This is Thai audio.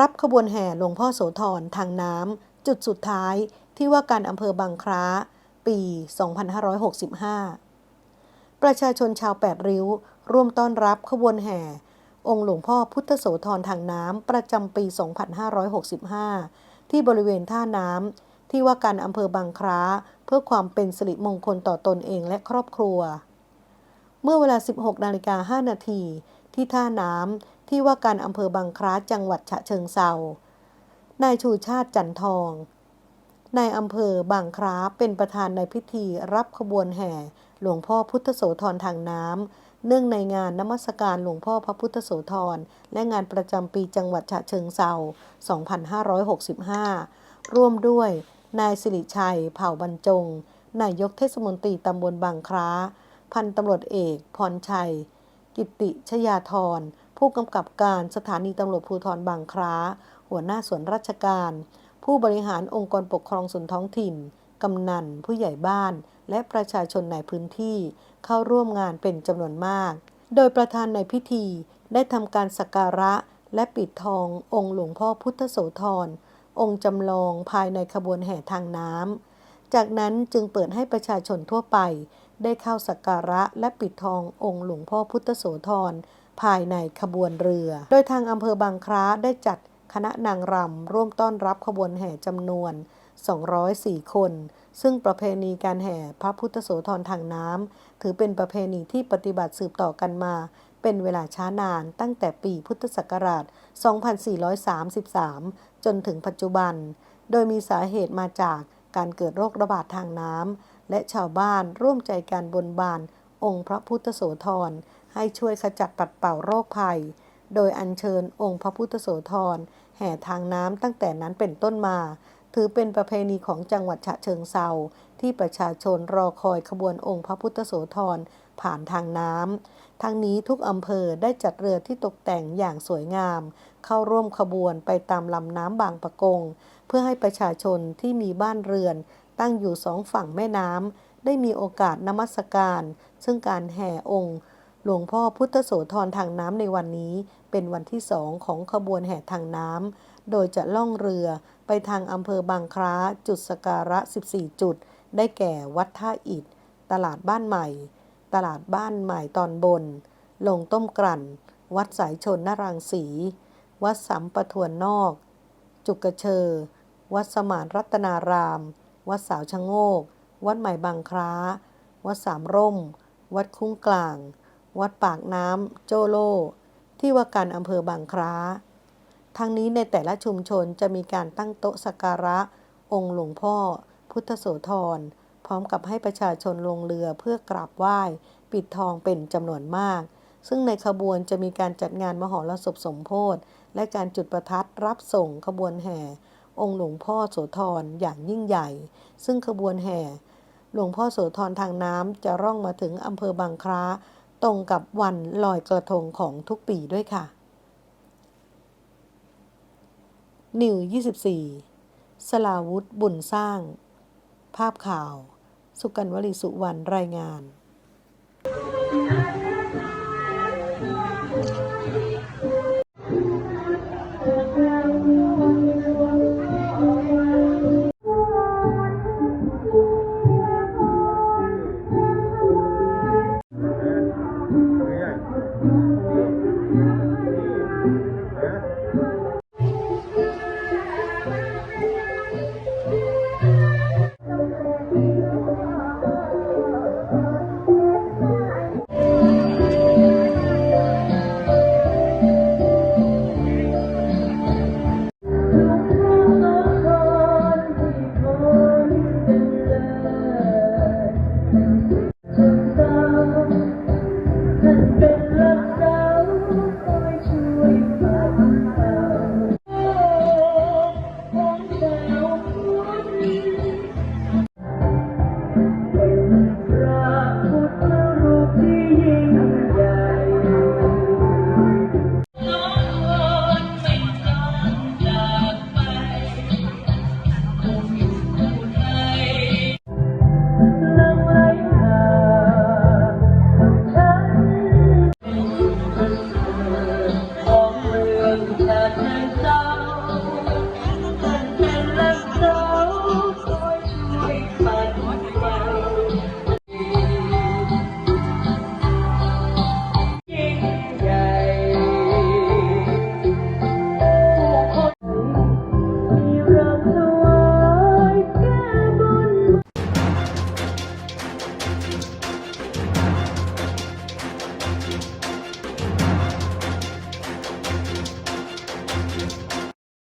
รับขบวนแห่หลวงพ่อโสธรทางน้ำจุดสุดท้ายที่ว่าการอำเภอบางคล้า ปี 2565 ประชาชนชาวแปดริ้ว ร่วมต้อนรับขบวนแห่ องค์หลวงพ่อพุทธโสธรทางน้ำประจำปี 2565 ที่บริเวณท่าน้ำที่ว่าการอำเภอบางคล้า เพื่อความเป็นสิริมงคลต่อตนเองและครอบครัว เมื่อเวลา 16นาฬิกา5นาทีที่ท่าน้ำ ที่ว่าการอำเภอบางคล้าจังหวัดฉะเชิงเซานายชูชาติจันทองนายอำเภอบางคล้าเป็นประธานในพิธีรับขบวนแห่ หลวงพ่อพุทธโสธรทางน้ำเนื่องในงานนมัสการหลวงพ่อพระพุทธโสธรและงานประจำปีจังหวัดฉะเชิงเซา2565 ร่วมด้วยนายสิริชัย เผ่าบรรจง นายกเทศมนตรีตำบลบางคล้า พันตำรวจเอก พรชัย กิตติชยาธร ผู้กำกับการสถานีตำรวจภูธรบางคล้า หัวหน้าส่วนราชการ ผู้บริหารองค์กรปกครองส่วนท้องถิ่น กำนัน ผู้ใหญ่บ้าน และประชาชนในพื้นที่ เข้าร่วมงานเป็นจำนวนมาก โดยประธานในพิธีได้ทำการสักการะและปิดทององค์หลวงพ่อพุทธโสธร องค์จำลองภายในขบวนแห่ทางน้ำ จากนั้นจึงเปิดให้ประชาชนทั่วไป ได้เข้าสักการะและปิดทององค์หลวงพ่อพุทธโสธรภายในขบวนเรือ โดยทางอำเภอบางคล้าได้จัดคณะนางรำร่วมต้อนรับขบวนแห่จำนวน 204 คน ซึ่งประเพณีการแห่พระพุทธโสธรทางน้ำถือเป็นประเพณีที่ปฏิบัติสืบต่อกันมา เป็นเวลาช้านานตั้งแต่ปีพุทธศักราช 2433 จนถึงปัจจุบัน โดยมีสาเหตุมาจาก การเกิดโรคระบาดทางน้ำและชาวบ้านร่วมใจการบนบาน องค์พระพุทธโสธรให้ช่วยขจัดปัดเป่าโรคภัย โดยอัญเชิญองค์พระพุทธโสธรแห่ทางน้ำตั้งแต่นั้นเป็นต้นมา ถือเป็นประเพณีของจังหวัดฉะเชิงเซาที่ประชาชนรอคอยขบวนองค์พระพุทธโสธรผ่านทางน้ำทั้งนี้ทุกอำเภอได้จัดเรือที่ตกแต่งอย่างสวยงาม เข้าร่วมขบวนไปตามลำน้ำบางปะกง เพื่อให้ประชาชนที่มีบ้านเรือน ตั้งอยู่สองฝั่งแม่น้ำได้มีโอกาสนมัสการ ซึ่งการแห่องค์ หลวงพ่อพุทธโสธรทางน้ำในวันนี้ เป็นวันที่สองของขบวนแห่ทางน้ำโดยจะล่องเรือไปทางอำเภอบางคล้าจุดสกการะ 14 จุด ได้แก่วัดท่าอิฐ ตลาดบ้านใหม่ ตลาดบ้านใหม่ตอนบน ลงต้มกลั่น วัดสายชนนรังสี วัดสัมปทวนนอก จุกกระเชอ วัดสมานรัตนาราม วัดสาวชะโงก วัดใหม่บางคล้า วัดสามร่ม วัดคุ้งกลาง วัดปากน้ำโจโล ที่ว่าการอำเภอบางคล้า ทั้งนี้ในแต่ละชุมชนจะมีการตั้งโต๊ะสักการะ องค์หลวงพ่อ พุทธโสธร พร้อมกับให้ประชาชนลงเรือเพื่อกราบไหว้ ปิดทองเป็นจำนวนมาก ซึ่งในขบวนจะมีการจัดงานมหรสพสมโพธิและการจุดประทัดรับส่งขบวนแห่ องค์หลวงพ่อโสธรอย่างยิ่งใหญ่ ซึ่งขบวนแห่ หลวงพ่อโสธรทางน้ำจะร่องมาถึงอำเภอบางคล้าตรงกับวันลอยกระทงของทุกปีด้วยค่ะนิว24 สลาวุธบุญสร้าง ภาพข่าว สุกันวลีสุวรรณรายงาน เป็ the truth of